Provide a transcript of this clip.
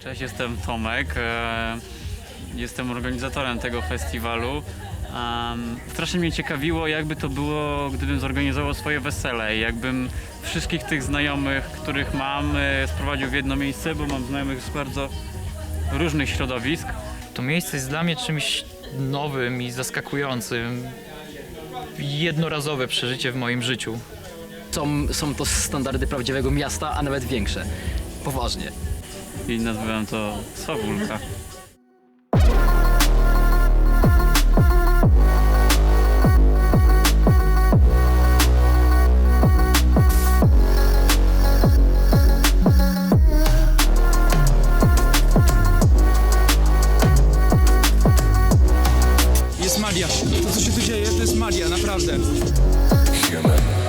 Cześć, jestem Tomek. e, Jestem organizatorem tego festiwalu. Em, Strasznie mnie ciekawiło, jakby to było, gdybym zorganizował swoje wesele. i Jakbym wszystkich tych znajomych, których mam, e, sprowadził w jedno miejsce, bo mam znajomych z bardzo różnych środowisk. To miejsce jest dla mnie czymś nowym i zaskakującym. Jednorazowe przeżycie w moim życiu. Są, są to standardy prawdziwego miasta, a nawet większe. Poważnie i nazywam to Sowulka. Jest magia. To, co się tu dzieje, to jest magia, naprawdę. Human.